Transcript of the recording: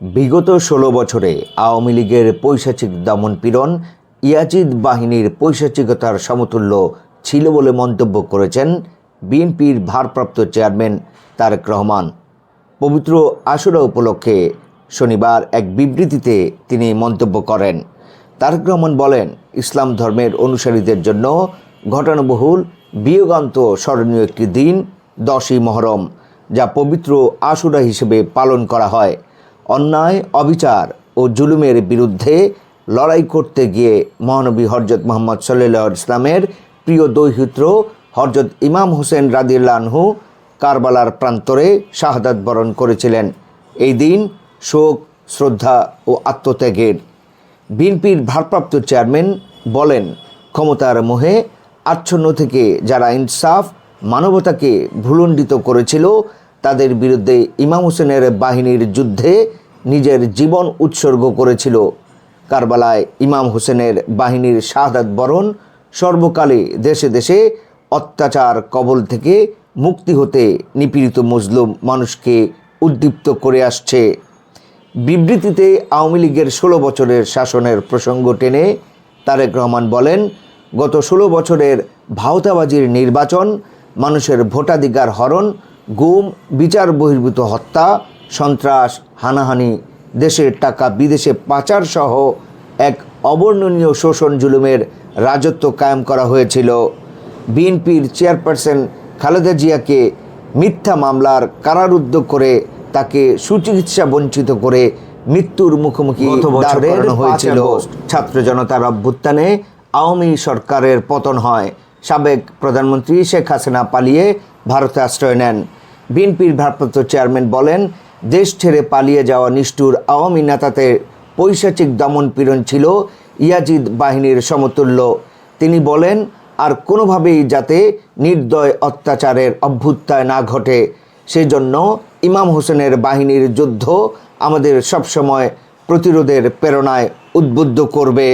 বিগত ষোলো বছরে আওয়ামী লীগের পৈশাচিক দমন পীড়ন ইয়াজিদ বাহিনীর পৈশাচিকতার সমতুল্য ছিল বলে মন্তব্য করেছেন বিএনপির ভারপ্রাপ্ত চেয়ারম্যান তারেক রহমান। পবিত্র আশুরা উপলক্ষে শনিবার এক বিবৃতিতে তিনি মন্তব্য করেন। তারেক রহমান বলেন, ইসলাম ধর্মের অনুসারীদের জন্য ঘটনাবহুল, বিয়োগান্ত, স্মরণীয় একটি দিন, দশই মহরম, যা পবিত্র আশুরা হিসেবে পালন করা হয়। অন্যায়, অবিচার ও জুলুমের বিরুদ্ধে লড়াই করতে গিয়ে মহানবী হরজত মোহাম্মদ সাল্লাহ ইসলামের প্রিয় দৈহিত্র হরজত ইমাম হোসেন রাদিল্লাহু কারবালার প্রান্তরে শাহাদাত বরণ করেছিলেন। এই দিন শোক, শ্রদ্ধা ও আত্মত্যাগের বিএনপির ভারপ্রাপ্ত চেয়ারম্যান বলেন, ক্ষমতার মোহে আচ্ছন্ন থেকে যারা ইনসাফ, মানবতাকে ভুলণ্ডিত করেছিল তাদের বিরুদ্ধে ইমাম হোসেনের বাহিনীর যুদ্ধে নিজের জীবন উৎসর্গ করেছিল। কারবালায় ইমাম হোসেনের বাহিনীর শাহাদাত বরণ সর্বকালে দেশে দেশে অত্যাচার, কবল থেকে মুক্তি হতে নিপীড়িত মজলুম মানুষকে উদ্দীপ্ত করে আসছে। বিবৃতিতে আওয়ামী লীগের ষোলো বছরের শাসনের প্রসঙ্গ টেনে তারেক রহমান বলেন, গত ষোলো বছরের ভাওতাবাজির নির্বাচন, মানুষের ভোটাধিকার হরণ গুম বিচার বহির্ভূত হত্যা সন্ত্রাস হানাহানি দেশের টাকা বিদেশে পাচার সহ এক অবর্ণনীয় শোষণ জুলুমের রাজত্ব কায়েম করা হয়েছিল। বিএনপির চেয়ারপারসন খালেদা জিয়াকে মিথ্যা মামলার কারারুদ্ধ করে তাকে সুচিকিৎসা বঞ্চিত করে মৃত্যুর মুখোমুখি দাঁড় করানো হয়েছিল। ছাত্র জনতার অভ্যুত্থানে আওয়ামী সরকারের পতন হয়। সাবেক প্রধানমন্ত্রী শেখ হাসিনা পালিয়ে ভারতে আশ্রয় নেন। বিএনপির ভারপ্রাপ্ত চেয়ারম্যান বলেন, দেশ ছেড়ে পালিয়ে যাওয়া নিষ্ঠুর আওয়ামী নেতাদের পৈশাচিক দমন পীড়ন ছিল ইয়াজিদ বাহিনীর সমতুল্য। তিনি বলেন, আর কোনোভাবেই যাতে নির্দয় অত্যাচারের অভ্যুত্থায় না ঘটে। সেজন্য ইমাম হোসেনের বাহিনীর যুদ্ধ আমাদের সবসময় প্রতিরোধের প্রেরণায় উদ্বুদ্ধ করবে।